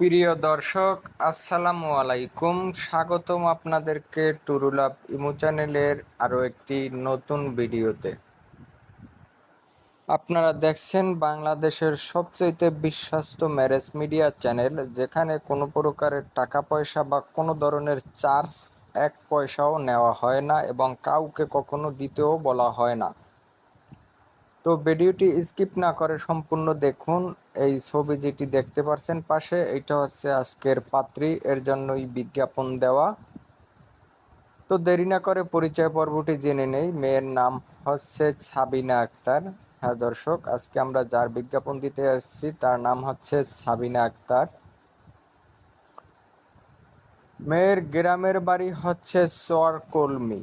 প্রিয় দর্শক, আসসালামু আলাইকুম। স্বাগতম আপনাদেরকে টুরুলাভ ইমু চ্যানেলের আরও একটি নতুন ভিডিওতে। আপনারা দেখছেন বাংলাদেশের সবচেয়ে বিশ্বস্ত ম্যারেজ মিডিয়া চ্যানেল, যেখানে কোনো প্রকারের টাকা পয়সা বা কোনো ধরনের চার্জ এক পয়সাও নেওয়া হয় না এবং কাউকে কখনো দিতেও বলা হয় না। তো ভিডিওটি স্কিপ না করে সম্পূর্ণ দেখুন। এই ছবি যেটি দেখতে পাচ্ছেন পাশে, এটা হচ্ছে আজকের পাত্রী, এর জন্যই বিজ্ঞাপন দেওয়া। তো দেরি না করে পরিচয় পর্বটি জেনে নেই। মেয়ের নাম হচ্ছে সাবিনা আক্তার। হ্যাঁ দর্শক, আজকে আমরা যার বিজ্ঞাপন দিতে আসছি, তার নাম হচ্ছে সাবিনা আক্তার। মেয়ের গ্রামের বাড়ি হচ্ছে চর কলমি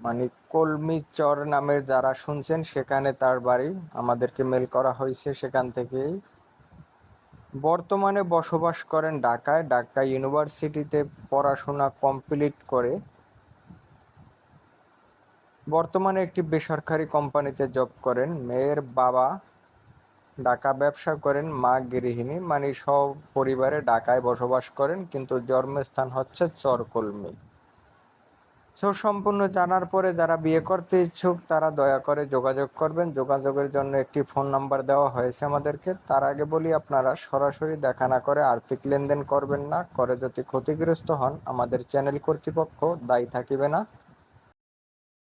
মানে কলমি চর নামের যারা শুনছেন, সেখানে তার বাড়ি আমাদেরকে মেল করা হয়েছে সেখান থেকেই। বর্তমানে বসবাস করেন ঢাকায়, ঢাকা ইউনিভার্সিটিতে পড়াশোনা কমপ্লিট করে। বর্তমানে একটি বেসরকারি কোম্পানিতে জব করেন। মেয়ের বাবা ঢাকা ব্যবসা করেন, মা গৃহিণী মানে সব পরিবারে ঢাকায় বসবাস করেন, কিন্তু জন্মস্থান হচ্ছে চরকলমি। সো সম্পূর্ণ জানার পরে যারা বিয়ে করতে ইচ্ছুক, তারা দয়া করে যোগাযোগ করবেন। যোগাযোগের জন্য একটি ফোন নাম্বার দেওয়া হয়েছে আমাদেরকে। তার আগে বলি, আপনারা সরাসরি দেখা না করে আর্থিক লেনদেন করবেন না। করে যদি ক্ষতিগ্রস্ত হন, আমাদের চ্যানেল কর্তৃপক্ষ দায়ী থাকিবে না।